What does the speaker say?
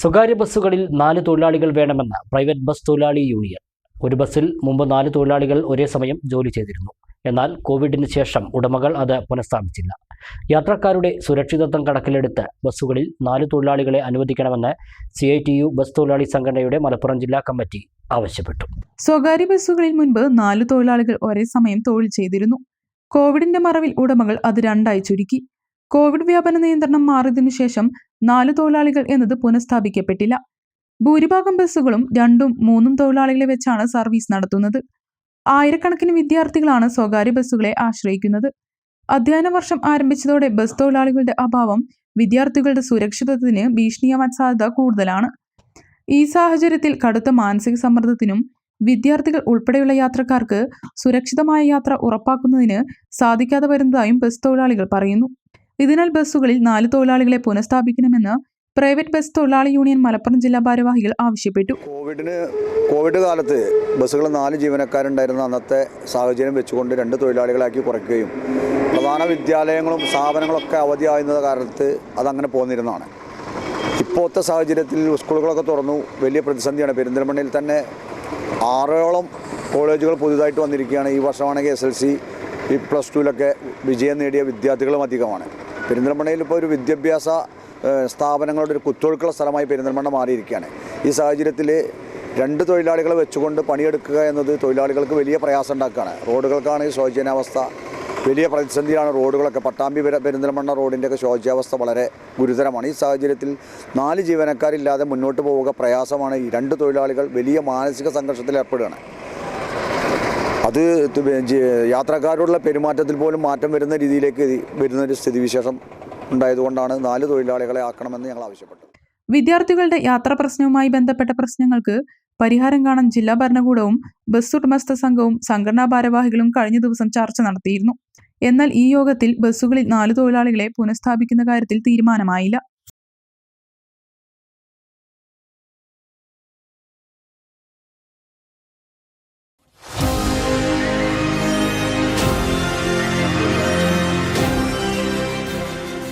സ്വകാര്യ ബസ്സുകളിൽ നാല് തൊഴിലാളികൾ വേണമെന്ന് പ്രൈവറ്റ് ബസ് തൊഴിലാളി യൂണിയൻ. ഒരു ബസ്സിൽ മുമ്പ് നാല് തൊഴിലാളികൾ ഒരേ സമയം ജോലി ചെയ്തിരുന്നു. എന്നാൽ കോവിഡിന് ശേഷം ഉടമകൾ അത് പുനഃസ്ഥാപിച്ചില്ല. യാത്രക്കാരുടെ സുരക്ഷിതത്വം കണക്കിലെടുത്ത് ബസ്സുകളിൽ നാല് തൊഴിലാളികളെ അനുവദിക്കണമെന്ന് C I T U bus തൊഴിലാളി സംഘടനയുടെ മലപ്പുറം ജില്ലാ കമ്മിറ്റി ആവശ്യപ്പെട്ടു. സ്വകാര്യ ബസ്സുകളിൽ മുൻപ് നാല് തൊഴിലാളികൾ ഒരേ സമയം തൊഴിൽ ചെയ്തിരുന്നു. കോവിഡിന്റെ മറവിൽ ഉടമകൾ അത് രണ്ടായി ചുരുക്കി. കോവിഡ് വ്യാപന നിയന്ത്രണം മാറിയതിനു ശേഷം നാല് തൊഴിലാളികൾ എന്നത് പുനഃസ്ഥാപിക്കപ്പെട്ടില്ല. ഭൂരിഭാഗം ബസ്സുകളും രണ്ടും മൂന്നും തൊഴിലാളികളെ വെച്ചാണ് സർവീസ് നടത്തുന്നത്. ആയിരക്കണക്കിന് വിദ്യാർത്ഥികളാണ് സ്വകാര്യ ബസ്സുകളെ ആശ്രയിക്കുന്നത്. അധ്യയന വർഷം ആരംഭിച്ചതോടെ ബസ് തൊഴിലാളികളുടെ അഭാവം വിദ്യാർത്ഥികളുടെ സുരക്ഷിതത്വത്തിന് ഭീഷണിയാവാൻ സാധ്യത കൂടുതലാണ്. ഈ സാഹചര്യത്തിൽ കടുത്ത മാനസിക സമ്മർദ്ദത്തിനും വിദ്യാർത്ഥികൾ ഉൾപ്പെടെയുള്ള യാത്രക്കാർക്ക് സുരക്ഷിതമായ യാത്ര ഉറപ്പാക്കുന്നതിന് സാധിക്കാതെ വരുന്നതായും ബസ് തൊഴിലാളികൾ പറയുന്നു. ഇതിനാൽ ബസ്സുകളിൽ നാല് തൊഴിലാളികളെ പുനഃസ്ഥാപിക്കണമെന്ന് പ്രൈവറ്റ് ബസ് തൊഴിലാളി യൂണിയൻ മലപ്പുറം ജില്ലാ ഭാരവാഹികൾ ആവശ്യപ്പെട്ടു. കോവിഡിന് കോവിഡ് കാലത്ത് ബസ്സുകൾ നാല് ജീവനക്കാരുണ്ടായിരുന്ന അന്നത്തെ സാഹചര്യം വെച്ചുകൊണ്ട് രണ്ട് തൊഴിലാളികളാക്കി കുറയ്ക്കുകയും പ്രധാന വിദ്യാലയങ്ങളും സ്ഥാപനങ്ങളൊക്കെ അവധിയായിരുന്ന കാലത്ത് അതങ്ങനെ പോന്നിരുന്നതാണ്. ഇപ്പോഴത്തെ സാഹചര്യത്തിൽ സ്കൂളുകളൊക്കെ തുറന്നു. വലിയ പ്രതിസന്ധിയാണ്. പെരിന്തൽമണ്ണയിൽ തന്നെ ആറോളം കോളേജുകൾ പുതുതായിട്ട് വന്നിരിക്കുകയാണ്. ഈ വർഷമാണെങ്കിൽ എസ് എൽ സി ഈ പ്ലസ് ടുവിലൊക്കെ വിജയം നേടിയ വിദ്യാർത്ഥികളും അധികമാണ്. പെരിന്തൽമണ്ണയിൽ ഇപ്പോൾ ഒരു വിദ്യാഭ്യാസ സ്ഥാപനങ്ങളുടെ ഒരു കുത്തൊഴുക്കുള്ള സ്ഥലമായി പെരിന്തൽമണ്ണ മാറിയിരിക്കുകയാണ്. ഈ സാഹചര്യത്തിൽ രണ്ട് തൊഴിലാളികളെ വെച്ചുകൊണ്ട് പണിയെടുക്കുക എന്നത് തൊഴിലാളികൾക്ക് വലിയ പ്രയാസം ഉണ്ടാക്കുകയാണ് റോഡുകൾക്കാണ് ഈ ശോചനാവസ്ഥ വലിയ പ്രതിസന്ധിയാണ് റോഡുകളൊക്കെ. പട്ടാമ്പി വരെ പെരിന്തൽമണ്ണ റോഡിന്റെയൊക്കെ ശോചാവസ്ഥ വളരെ ഗുരുതരമാണ്. ഈ സാഹചര്യത്തിൽ നാല് ജീവനക്കാരില്ലാതെ മുന്നോട്ട് പോവുക പ്രയാസമാണ്. ഈ രണ്ട് തൊഴിലാളികൾ വലിയ മാനസിക സംഘർഷത്തിൽ ഏർപ്പെടുകയാണ്. അത് യാത്രക്കാരോടുള്ള പെരുമാറ്റത്തിൽ പോലും മാറ്റം വരുന്ന രീതിയിലേക്ക് വരുന്നൊരു സ്ഥിതിവിശേഷം ഉണ്ടായതുകൊണ്ടാണ് നാല് തൊഴിലാളികളെ ആക്കണമെന്ന് ഞങ്ങൾ ആവശ്യപ്പെട്ടു വിദ്യാർത്ഥികളുടെ യാത്രാ പ്രശ്നവുമായി ബന്ധപ്പെട്ട പ്രശ്നങ്ങൾക്ക് പരിഹാരം കാണാൻ ജില്ലാ ഭരണകൂടവും ബസ് ഉടമസ്ഥ സംഘവും സംഘടനാ ഭാരവാഹികളും കഴിഞ്ഞ ദിവസം ചർച്ച നടത്തിയിരുന്നു. എന്നാൽ ഈ യോഗത്തിൽ ബസ്സുകളിൽ നാല് തൊഴിലാളികളെ പുനഃസ്ഥാപിക്കുന്ന കാര്യത്തിൽ തീരുമാനമായില്ല.